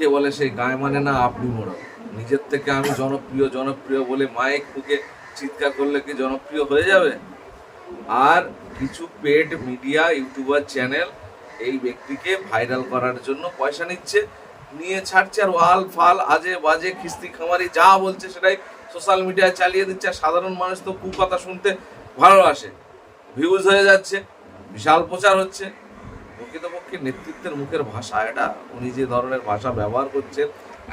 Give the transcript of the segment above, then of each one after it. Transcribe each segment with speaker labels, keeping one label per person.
Speaker 1: কে বলে সেই গায়ে মানে না আপনি মোড়া নিজের থেকে আমি জনপ্রিয় জনপ্রিয় বলে মাইক ফুকে চিৎকার করলে কি জনপ্রিয় হয়ে যাবে? আর কিছু পেড মিডিয়া ইউটিউবার চ্যানেল এই ব্যক্তিকে ভাইরাল করার জন্য পয়সা নিচ্ছে, নিয়ে ছাড়ছে আর ওয়াল ফাল, আজে বাজে, খিস্তি খামারি, যা বলছে সেটাই সোশ্যাল মিডিয়ায় চালিয়ে দিচ্ছে। আর সাধারণ মানুষ তো কুকথা শুনতে ভালোবাসে। ভিউজ হয়ে যাচ্ছে, বিশাল প্রচার হচ্ছে। প্রকৃতপক্ষে নেতৃত্বের মুখের ভাষা এটা। উনি যে ধরনের ভাষা ব্যবহার করছেন,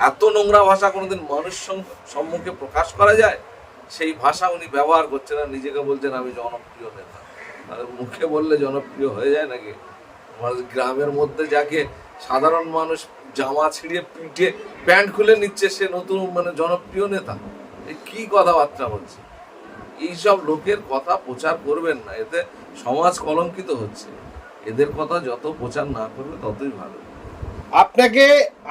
Speaker 1: এত নোংরা ভাষা কোনোদিন মানুষ সম্মুখে প্রকাশ করা যায়? সেই ভাষা উনি ব্যবহার করছেন আর নিজেকে বলছেন, আমি জনপ্রিয় নেতা। আর মুখে বললে জনপ্রিয় হয়ে যায় নাকি? গ্রামের মধ্যে যাকে সাধারণ মানুষ জামা ছিঁড়ে পিঠে প্যান্ট খুলে নিচ্ছে, সে নতুন মানে জনপ্রিয় নেতা। কি কথাবার্তা বলছে? এইসব লোকের কথা প্রচার করবেন না, এতে সমাজ কলঙ্কিত হচ্ছে। এদের কথা যত প্রচার না করবে ততই ভালো।
Speaker 2: আপনাকে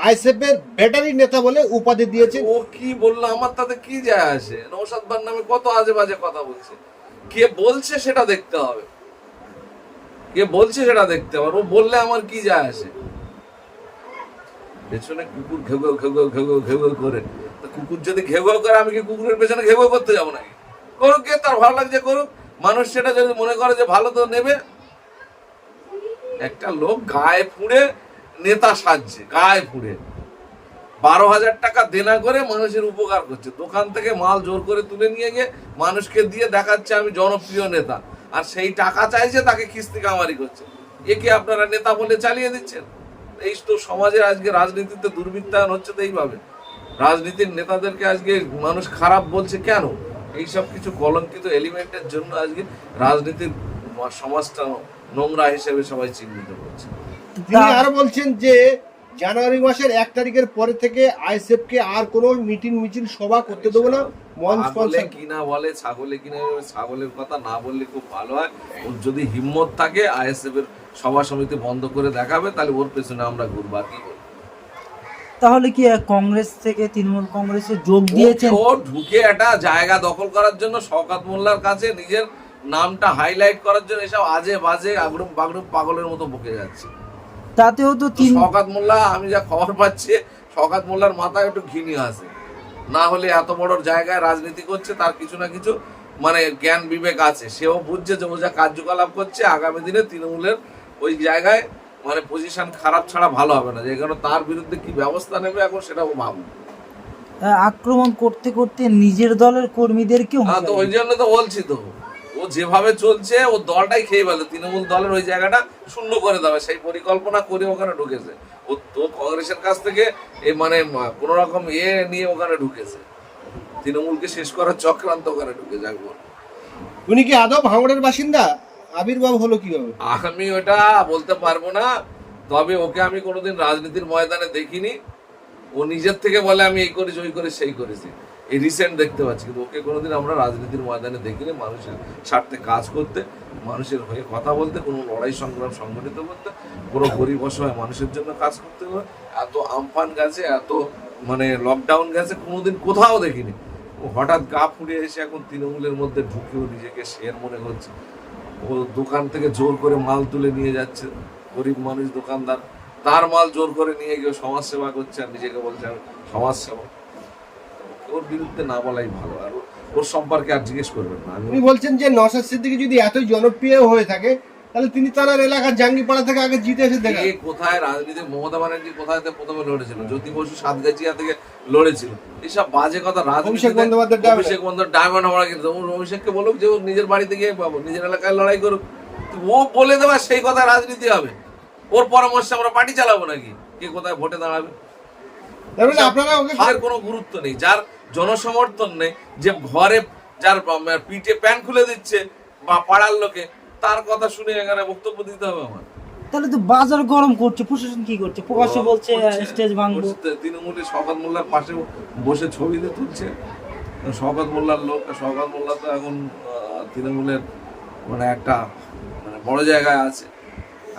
Speaker 2: আইএসএফ এর ব্যাটারি নেতা বলে উপাধি দিয়েছে
Speaker 1: ও কি বলল? আমার তাতে কি যায় আসে? নৌসাদ বার নামে কত আজে বাজে কথা বলছে। কে বলছে সেটা দেখতে হবে। কে বলছে সেটা দেখতে হবে। ও বললে আমার কি যায় আসে? পেছনে কুকুর ঘেউ ঘেউ ঘেউ ঘেউ করে। তো কুকুর যদি ঘেউ ঘেউ করে আমি কি কুকুরের পেছনে ঘেউ ঘেউ করতে যাব নাকি? করুক কে তার ভালো লাগছে করুক। মানুষ সেটা যদি মনে করে যে ভালো তো নেবে একটা লোক গায়ে ফুঁড়ে নেতা সাজছে, গায়ে ফুঁড়ে। বারো হাজার টাকা দেনা করে মানুষের উপকার করছে। দোকান থেকে মাল জোর করে তুলে নিয়ে গিয়ে মানুষকে দিয়ে দেখাচ্ছে আমি জনপ্রিয় নেতা। আর সেই টাকা চাইছে, তাকে কিস্তি কামারি করছে। একে আপনারা নেতা বলে চালিয়ে দিচ্ছেন? এই তো সমাজে আজকে রাজনীতিতে দুর্বৃত্তায়ন হচ্ছে তো এইভাবে। রাজনীতির নেতাদেরকে আজকে মানুষ খারাপ বলছে কেন? এইসব কিছু কলঙ্কিত এলিমেন্টের জন্য আজকে রাজনীতির সমাজটা নোংরা হিসেবে সবাই চিহ্নিত করছে।
Speaker 2: তিনি আরও বলছেন যে জানুয়ারি মাসের এক তারিখের পরে থেকে আইএসএফ কে আর কোনো মিটিং মিছিল সভা করতে দেবো না। মঞ্চ
Speaker 1: কিনা বলে ছাগলে কিনা ছাগলের কথা না বললে খুব ভালো হয়। ওর যদি হিম্মত থাকে আইএসএফ এর সভা সমিতি বন্ধ করে দেখাবে তাহলে ওর পেছনে আমরা ঘুরবো আর কি
Speaker 3: তাহলে কি কংগ্রেস থেকে তৃণমূল কংগ্রেসে যোগ দিয়েছেন?
Speaker 1: ও ঢুকে একটা জায়গা দখল করার জন্য শওকাত মোল্লার কাছে নিজের নামটা হাইলাইট করার জন্য এসব আজে বাজে আগরুম বাগরুম পাগলের মতো বকে যাচ্ছে।
Speaker 3: তাতেও তো তিন
Speaker 1: শওকাত মোল্লা আমি যা খবর পাচ্ছি শওকাত মোল্লার মাথায় একটু ঘিনি আছে। না হলে এত বড় জায়গায় রাজনীতি করছে তার কিছু না কিছু মানে জ্ঞান বিবেক আছে। সেও বুঝছে যে ও যা কার্যকলাপ করছে আগামী দিনে তৃণমূলের ওই জায়গায় মানে পজিশন খারাপ ছাড়া ভালো হবে না। যে কারণে তার বিরুদ্ধে কি ব্যবস্থা নেবে এখন সেটাও ভাবুন
Speaker 3: আক্রমণ করতে করতে নিজের দলের কর্মীদেরকেও
Speaker 1: হ্যাঁ তো ওই জন্য তো বলছি তো। যেভাবে চলছে ও দলটাই খেয়ে ফেলে তৃণমূল দলের ওই জায়গাটা শূন্য করে দেবে। সেই পরিকল্পনা করে ওখানে ঢুকেছে। ও তো কংগ্রেসের কাছ থেকে এ মানে কোন রকম ইয়ে নিয়ে ওখানে ঢুকেছে। তৃণমূলকে শেষ করার চক্রান্ত ওখানে ঢুকে যাব
Speaker 2: উনি কি আদৌ ভাঙড়ের বাসিন্দা? আবির্ভাব হলো কীভাবে?
Speaker 1: আমি ওটা বলতে পারব না। তবে ওকে আমি কোনোদিন রাজনীতির ময়দানে দেখিনি। ও নিজের থেকে বলে আমি এই করেছি ওই করে সেই করেছি। এই রিসেন্ট দেখতে পাচ্ছি, কিন্তু ওকে কোনোদিন আমরা রাজনীতির ময়দানে দেখিনি, মানুষের স্বার্থে কাজ করতে, মানুষের হয়ে কথা বলতে, কোনো লড়াই সংগ্রাম সংগঠিত করতে কোনো গরিব অসহায় মানুষের জন্য কাজ করতে এত আমফান গেছে, এত মানে লকডাউন গেছে, কোনোদিন কোথাও দেখিনি। ও হঠাৎ গা ফুরিয়ে এসে এখন তৃণমূলের মধ্যে ঢুকেও নিজেকে শের মনে করছে। ও দোকান থেকে জোর করে মাল তুলে নিয়ে যাচ্ছে, গরিব মানুষ দোকানদার, তার মাল জোর করে নিয়ে গিয়ে সমাজসেবা করছে আর নিজেকে বলছে আমি সমাজ সেবা ওর বিরুদ্ধে না বলাই ভালো আর ওর সম্পর্কে আর জিজ্ঞেস করবেন না।
Speaker 2: উনি বলছেন যে নসাদ সিদ্দিকি যদি জনপ্রিয় হয়ে থাকে তাহলে তিনি তার এলাকার জাঙ্গিপাড়া থেকে আগে জিতে এসে দেখা।
Speaker 1: কোথায় রাজনীতি মমতা ব্যানার্জি কোথায় প্রথমে লড়েছিল? জ্যোতি বসু সাতগাছিয়া থেকে লড়েছিল। এইসব বাজে কথা
Speaker 2: অভিষেক বন্দ্যোপাধ্যায়।
Speaker 1: অভিষেক বন্দ্যোপাধ্যায় ডায়মন্ড আমরা কিন্তু অভিষেককে বলুক যে ও নিজের বাড়িতে গিয়ে পাবো নিজের এলাকায় লড়াই করুক। ও বলে দেওয়া সেই কথা রাজনীতি হবে। ওর পরামর্শে আমরা পার্টি চালাবো নাকি? কে কোথায় ভোটে দাঁড়াবে?
Speaker 2: তার মানে আপনারা ওকে
Speaker 1: তার কোনো গুরুত্ব নেই। যার জনসমর্থন নেই যে ঘরে যার পিঠে প্যান্ট খুলে দিচ্ছে বা পাড়ার লোকে তার কথা শুনে এখানে বক্তব্য দিতে হবে আমার।
Speaker 3: তাহলে তো বাজার গরম করছে প্রশাসন কি করছে? প্রকাশ্যে বলছে স্টেজ ভাঙবো।
Speaker 1: করছে, তৃণমূলের শওকত মোল্লার পাশে বসে ছবি দিয়ে তুলছে। শওকত মোল্লার লোক শওকত মোল্লা তো এখন আহ, তৃণমূলের মানে একটা মানে বড় জায়গায় আছে।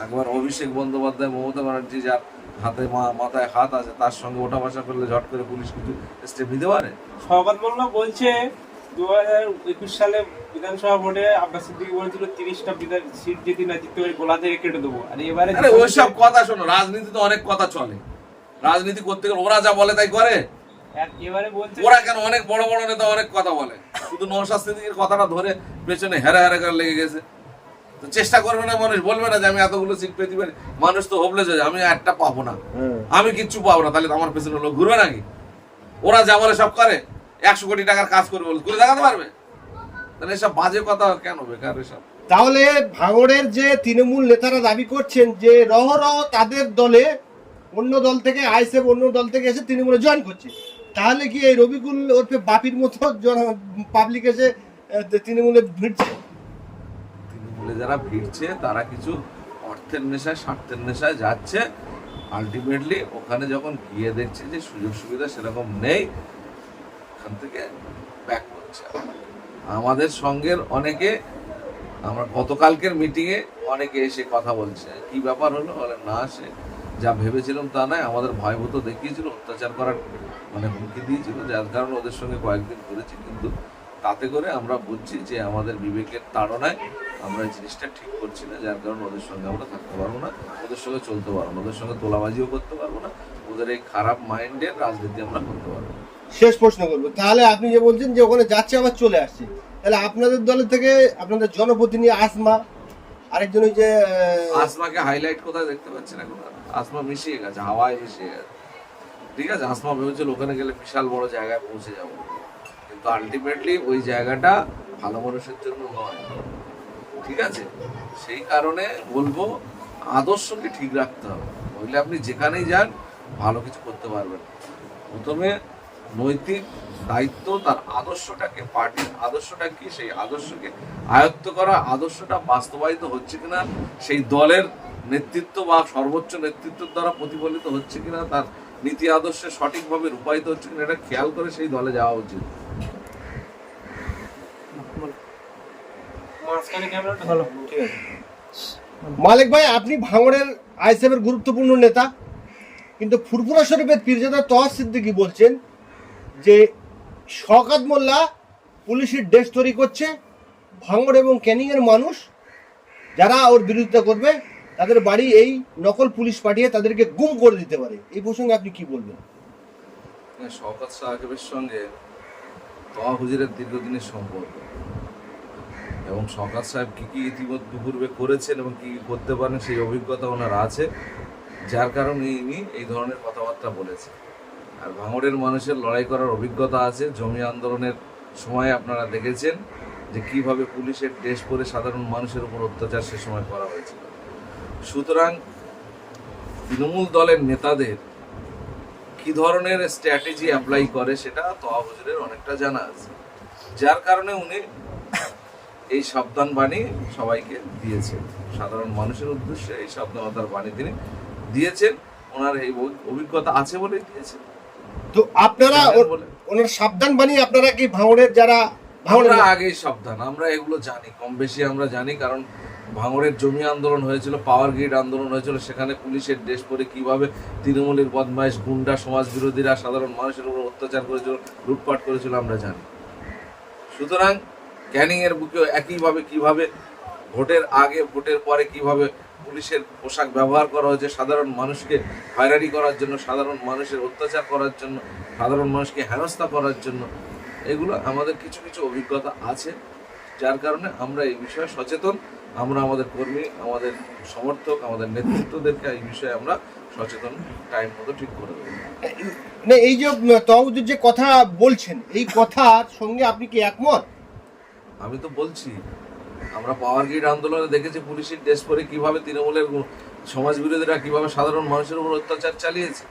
Speaker 1: একবার অভিষেক বন্দ্যোপাধ্যায় মমতা ব্যানার্জি যার হাতে মাথায় হাত আছে তার সঙ্গে ওঠা বসা করলে ঝট করে পুলিশ কিছু স্টেপ নিতে পারে?
Speaker 4: শওকত মোল্লা বলছে দু হাজার একুশ সালে বিধানসভা ভোটে আব্বাস সিদ্দিকি বলেছিল তিরিশটা বিধান সিট যদি না জিততে পারি গোলা থেকে কেটে দেবো। আর এবারে
Speaker 1: আরে ওইসব কথা শোনো রাজনীতিতে অনেক কথা চলে। রাজনীতি করতে গেলে ওরা যা বলে তাই করে।
Speaker 4: এবারে বলছে
Speaker 1: ওরা কেন অনেক বড় বড় নেতা অনেক কথা বলে। শুধু নৌশাদ কথাটা ধরে পেছনে হেরা হেরা করে লেগে গেছে। তো চেষ্টা করবে না মানুষ বলবে না যে আমি এতগুলো সিট পেতে পারি মানুষ তো হোপলেস হয়ে যায় আমি একটা পাবো না। আমি কিচ্ছু পাবো না তাহলে আমার পেছনে লোক ঘুরবে নাকি? ওরা যা বলে সব করে একশো কোটি টাকার কাজ করবে বলে করে দেখাতে পারবে? তাহলে এসব বাজে কথা কেন বেকার এসব?
Speaker 2: তাহলে ভাঙড়ের যে তৃণমূল নেতারা দাবি করছেন যে রহ রহ তাদের দলে অন্য দল থেকে আইসেফ অন্য দল থেকে এসে তৃণমূলে জয়েন করছে তাহলে কি এই রবিকুল ওরফে বাপির মতো পাবলিক এসে তৃণমূলে ভিড়ছে?
Speaker 1: তৃণমূলে যারা ভিড়ছে, তারা কিছু অর্থের নেশায়, স্বার্থের নেশায় যাচ্ছে। আলটিমেটলি ওখানে যখন গিয়ে দেখছে যে সুযোগ সুবিধা সেরকম নেই, ওখান থেকে ব্যাক করছে। আমাদের সঙ্গের অনেকে, আমরা গতকালকের মিটিংয়ে অনেকে এসে কথা বলছে। কি ব্যাপার হলো? বলে, না আসে যা ভেবেছিলাম তা নয়। আমাদের ভয়ভূত দেখিয়েছিল, অত্যাচার করার মানে হুমকি দিয়েছিল। যার কারণে ওদের সঙ্গে কয়েকদিন করেছি কিন্তু তাতে করে আমরা বুঝছি যে আমাদের বিবেকের তাড়নায় আমরা এই জিনিসটা ঠিক করছি না যার কারণে ওদের সঙ্গে আমরা থাকতে পারব না ওদের সঙ্গে চলতে পারব না ওদের সঙ্গে তোলাবাজিও করতে পারব না ওদের এই খারাপ মাইন্ডের রাজনীতি আমরা করতে পারব
Speaker 2: শেষ প্রশ্ন করব। তাহলে আপনি যে বলছেন যে ওখানে যাচ্ছে আবার চলে আসছে। তাহলে আপনাদের দলের থেকে আপনাদের জনপ্রতিনিধি আসমা আরেকজন ওই যে
Speaker 1: আসমাকে হাইলাইট কোথায় দেখতে পাচ্ছেন এখন? আসমা মিশিয়ে গেছে হাওয়ায় মিশিয়ে গেছে। ঠিক আছে আসমা ভেবেছিল ওখানে গেলে বিশাল বড় জায়গায় পৌঁছে যাব। কিন্তু আলটিমেটলি ওই জায়গাটা ভালো মানুষের জন্য নয়। ঠিক আছে? সেই কারণে বলব আদর্শকে ঠিক রাখতে হবে। নইলে আপনি যেখানেই যান, ভালো কিছু করতে পারবেন প্রথমে নৈতিক দায়িত্ব তার আদর্শটাকে, পার্টির আদর্শটা কি? সেই আদর্শকে আয়ত্ত করা। আদর্শটা বাস্তবায়িত হচ্ছে কিনা, সেই দলের নেতৃত্ব বা সর্বোচ্চ নেতৃত্বের দ্বারা প্রতিফলিত হচ্ছে কিনা, তার নীতি আদর্শে সঠিকভাবে রূপায়িত হচ্ছে কিনা, এটা খেয়াল করে সেই দলে যাওয়া উচিত।
Speaker 3: ভালো।
Speaker 4: ঠিক আছে।
Speaker 2: মালিক ভাই আপনি ভাঙড়ের আইসেফের গুরুত্বপূর্ণ নেতা। কিন্তু ফুরফুরা শরীফের পীরজাদা তহাজ সিদ্দিকি বলছেন যে শকাত মোল্লা পুলিশের ড্রেস তৈরি করছে ভাঙড় এবং ক্যানিংয়ের মানুষ যারা ওর বিরোধিতা করবে তাদের বাড়ি এই নকল পুলিশ পাঠিয়ে তাদেরকে গুম করে দিতে পারে। এই প্রসঙ্গে আপনি কি বলবেন?
Speaker 1: শওকত সাহেবের সঙ্গে তোয়া হুজুরের দীর্ঘদিনের সম্পর্ক। এবং শওকত সাহেব কী কী ইতিমধ্যে পূর্বে করেছেন এবং কী কি করতে পারেন সেই অভিজ্ঞতা ওনার আছে। যার কারণে ইনি এই ধরনের কথাবার্তা বলেছে আর ভাঙড়ের মানুষের লড়াই করার অভিজ্ঞতা আছে। জমি আন্দোলনের সময় আপনারা দেখেছেন যে কীভাবে পুলিশের ড্রেস পরে সাধারণ মানুষের উপর অত্যাচার সে সময় করা হয়েছিল। সুতরাং তৃণমূল দলের নেতাদের কি ধরনের স্ট্র্যাটেজি অ্যাপ্লাই করে সেটা তোয়া হুজুরের অনেকটা জানা আছে। যার কারণে উনি এই সাবধান বাণী সবাইকে দিয়েছেন। সাধারণ মানুষের উদ্দেশ্যে এই সাবধানতার বাণী তিনি দিয়েছেন। ওনার এই অভিজ্ঞতা আছে বলেই দিয়েছেন।
Speaker 2: তো আপনারা। ওনার সাবধান বানিয়ে আপনারা কি ভাঙড়ের যারা
Speaker 1: আমরা আগেই সাবধান আমরা এগুলো জানি কম বেশি আমরা জানি কারণ ভাঙড়ের জমি আন্দোলন হয়েছিল পাওয়ার গ্রিড আন্দোলন হয়েছিল সেখানে পুলিশের ড্রেস পরে কীভাবে তৃণমূলের বদমাইশ গুন্ডা সমাজ বিরোধীরা সাধারণ মানুষের উপর অত্যাচার করেছিল লুটপাট করেছিল আমরা জানি। সুতরাং ক্যানিং এর বুকেও একইভাবে কীভাবে ভোটের আগে, ভোটের পরে কীভাবে পুলিশের পোশাক ব্যবহার করা হয়েছে, সাধারণ মানুষকে হয়রানি করার জন্য, সাধারণ মানুষের অত্যাচার করার জন্য, সাধারণ মানুষকে হেনস্থা করার জন্য, এগুলো আমাদের কিছু কিছু অভিজ্ঞতা আছে। যার কারণে আমরা এই বিষয়ে সচেতন, আমরা আমাদের কর্মী, আমাদের সমর্থক, আমাদের নেতৃত্বদেরকে এই বিষয়ে আমরা সচেতন টাইম মতো ঠিক করে দেবো।
Speaker 2: মানে এই যে তহমুদ্দিন যে কথা বলছেন, এই কথার সঙ্গে আপনি কি একমত?
Speaker 1: আমি তো বলছি, আমরা পাওয়ার গ্রিড আন্দোলনে দেখেছি পুলিশের ড্রেস পরে কীভাবে তৃণমূলের সমাজ বিরোধীরা কীভাবে সাধারণ মানুষের উপর অত্যাচার চালিয়েছে।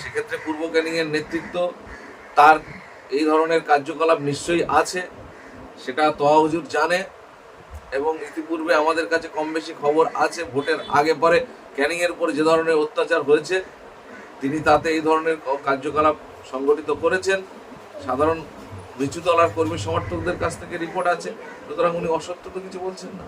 Speaker 1: সেক্ষেত্রে পূর্ব ক্যানিংয়ের নেতৃত্ব, তার এই ধরনের কার্যকলাপ নিশ্চয়ই আছে, সেটা তোয়া হুজুর জানে এবং ইতিপূর্বে আমাদের কাছে কম বেশি খবর আছে, ভোটের আগে পরে ক্যানিংয়ের উপর যে ধরনের অত্যাচার হয়েছে, তিনি তাতে এই ধরনের কার্যকলাপ সংগঠিত করেছেন। সাধারণ নিচু তলার কর্মী সমর্থকদের কাছ থেকে রিপোর্ট আছে। সুতরাং উনি অসত্য তো কিছু বলছেন না।